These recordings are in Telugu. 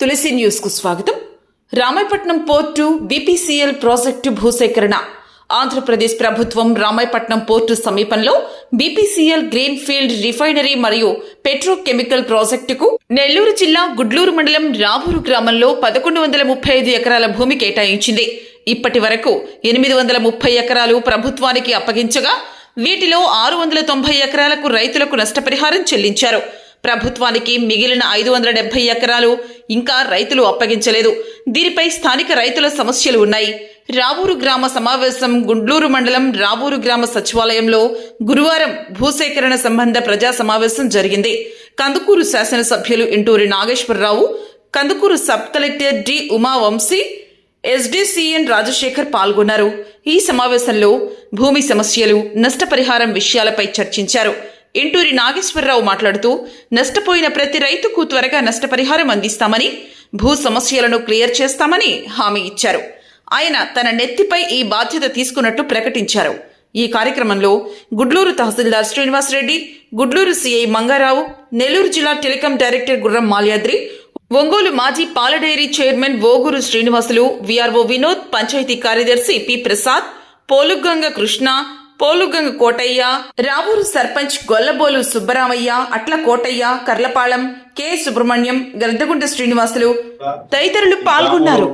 తులసి న్యూస్కు స్వాగతం. రామాయపట్నం పోర్టు బీపీసీఎల్ ప్రాజెక్టు భూసేకరణ. ఆంధ్రప్రదేశ్ ప్రభుత్వం రామాయపట్నం పోర్టు సమీపంలో బీపీసీఎల్ గ్రీన్ ఫీల్డ్ రిఫైనరీ మరియు పెట్రోకెమికల్ ప్రాజెక్టుకు నెల్లూరు జిల్లా గుడ్లూరు మండలం రావూరు గ్రామంలో పదకొండు వందల ముప్పై ఐదు ఎకరాల భూమి కేటాయించింది. ఇప్పటి వరకు ఎనిమిది వందల ముప్పై ఎకరాలు ప్రభుత్వానికి అప్పగించగా వీటిలో ఆరు వందల తొంభై ఎకరాలకు రైతులకు నష్టపరిహారం చెల్లించారు. ప్రభుత్వానికి మిగిలిన ఐదు వందల డెబ్బై ఎకరాలు ఇంకా రైతులు అప్పగించలేదు. దీనిపై స్థానిక రైతుల సమస్యలు ఉన్నాయి. రావూరు గ్రామ సమావేశం గుండ్లూరు మండలం రావూరు గ్రామ సచివాలయంలో గురువారం భూసేకరణ సంబంధ ప్రజా సమావేశం జరిగింది. కందుకూరు శాసనసభ్యులు Inturi Nageswara Rao Kandukur sub collector D Uma Vamsi ఎస్డిసిఎన్ Rajasekhar పాల్గొన్నారు. ఈ సమావేశంలో భూమి సమస్యలు నష్టపరిహారం విషయాలపై చర్చించారు. ఇంటూరి నాగేశ్వరరావు మాట్లాడుతూ నష్టపోయిన ప్రతి రైతుకు త్వరగా నష్టపరిహారం అందిస్తామని భూ సమస్యలను క్లియర్ చేస్తామని హామీ ఇచ్చారు. ఆయన తన నెత్తిపై ఈ బాధ్యత తీసుకున్నట్టు ప్రకటించారు. ఈ కార్యక్రమంలో గుడ్లూరు తహసీల్దార్ శ్రీనివాసరెడ్డి గుడ్లూరు సిఐ మంగారావు నెల్లూరు జిల్లా టెలికాం డైరెక్టర్ గుర్రం మాల్యాద్రి ఒంగోలు మాజీ పాల dairy chairman Oguru Srinivasulu VRO Vinod panchayat కార్యదర్శి పి ప్రసాద్ పోలుగంగ కృష్ణ పోలుగంగ కోటయ్య రావూరు సర్పంచ్ గొల్లబోలు సుబ్బరామయ్య అట్ల కోటయ్య కర్లపాళెం కె. సుబ్రహ్మణ్యం గర్దగుంట శ్రీనివాసులు తదితరులు పాల్గొన్నారు.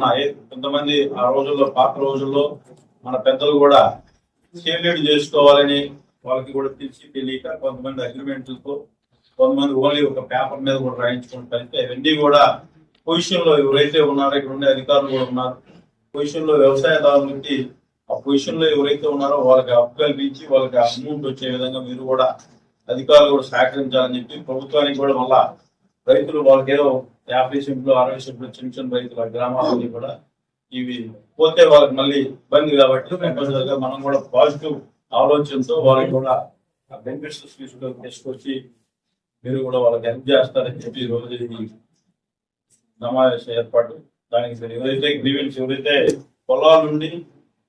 కొంతమంది ఆ రోజుల్లో పాత రోజుల్లో మన పెద్దలు కూడా చేసుకోవాలని వాళ్ళకి కూడా తెలిసి తెలియక కొంతమంది అగ్రిమెంట్లతో కొంతమంది ఓన్లీ ఒక పేపర్ మీద కూడా రాయించుకుంటూ అయితే అవన్నీ కూడా పొజిషన్లో ఎవరైతే ఉన్నారో ఇక్కడ ఉండే అధికారులు కూడా ఉన్నారు. పొజిషన్లో వ్యవసాయదారులకి ఆ పొజిషన్లో ఎవరైతే ఉన్నారో వాళ్ళకి అప్పు వాళ్ళకి అమౌంట్ వచ్చే విధంగా మీరు కూడా అధికారులు కూడా సహకరించాలని చెప్పి ప్రభుత్వానికి కూడా మళ్ళా రైతులు వాళ్ళకేదో యాభై సెంట్లు అరవై సెంట్లు చిన్న చిన్న రైతుల గ్రామాలన్నీ కూడా ఇవి పోతే వాళ్ళకి మళ్ళీ ఇబ్బంది కాబట్టి మనం కూడా పాజిటివ్ ఆలోచనతో వాళ్ళకి కూడా బెనిఫిట్స్ తీసుకొని తీసుకొచ్చి మీరు కూడా వాళ్ళకి హెల్ప్ చేస్తారని చెప్పి రోజు ఈ సమావేశం ఏర్పాటు. దానికి ఎవరైతే గ్రీవెన్స్ ఎవరైతే పొలాల నుండి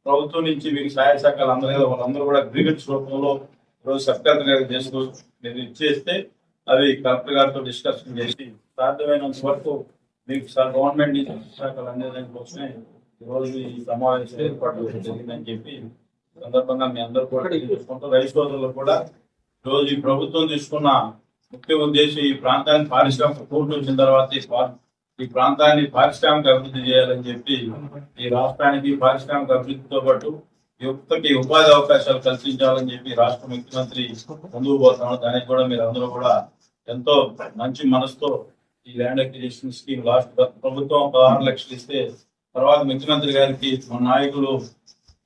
ప్రభుత్వం నుంచి మీకు సహాయ శాఖలు అందరూ వాళ్ళందరూ కూడా గ్రీవెన్స్ రూపంలో ఈరోజు సర్కార్ గారికి చేసుకో మీరు ఇచ్చేస్తే అవి కలెక్టర్ గారితో డిస్కషన్ చేసి సాధ్యమైనంత వరకు మీకు గవర్నమెంట్ నుంచి శాఖలు అందేదాని కోసమే ఈ సమావేశం ఏర్పాటు జరిగిందని చెప్పి సందర్భంగా మీ అందరూ కూడా తెలియజేసుకుంటూ రైతు సోదరులు కూడా ఈ రోజు ఈ ప్రభుత్వం తీసుకున్న ముఖ్య ఉద్దేశం ఈ ప్రాంతాన్ని పారిశ్రామిక కోర్టు వచ్చిన తర్వాత ఈ ప్రాంతాన్ని పారిశ్రామిక అభివృద్ధి చేయాలని చెప్పి ఈ రాష్ట్రానికి పారిశ్రామిక అభివృద్ధితో పాటు యువతకి ఉపాధి అవకాశాలు కల్పించాలని చెప్పి రాష్ట్ర ముఖ్యమంత్రి ముందుకు పోతున్నాడు. దానికి కూడా మీరు అందరూ కూడా ఎంతో మంచి మనసుతో ఈ ల్యాండ్ అక్విజిషన్ స్కీమ్ లాస్ట్ ప్రభుత్వం పదహారు లక్షలు ఇస్తే తర్వాత ముఖ్యమంత్రి గారికి మా నాయకులు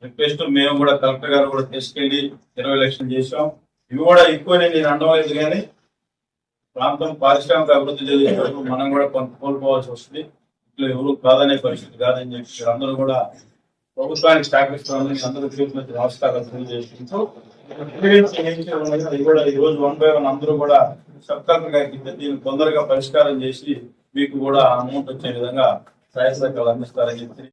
రిక్వెస్ట్ మేము కూడా కలెక్టర్ గారు కూడా తీసుకెళ్ళి ఇరవై లక్షలు చేసాం ఇవి కూడా ఎక్కువ నేను అండలేదు కానీ ప్రాంతం పారిశ్రామిక అభివృద్ధి జరిగేటప్పుడు మనం కూడా కొంత కోల్పోవాల్సి వస్తుంది. ఇట్లా ఎవరు కాదనే పరిస్థితి కాదని చెప్పి అందరూ కూడా ప్రభుత్వానికి సహకరిస్తున్నారని అందరూ చూపించి నమస్కారాలు తెలియజేసుకుంటూ ఇది కూడా ఈ రోజు వన్ బై వన్ అందరూ కూడా సబ్ దీన్ని తొందరగా పరిష్కారం చేసి మీకు కూడా అమౌంట్ వచ్చే విధంగా సహాయ సహకారాలు అందిస్తారని చెప్పి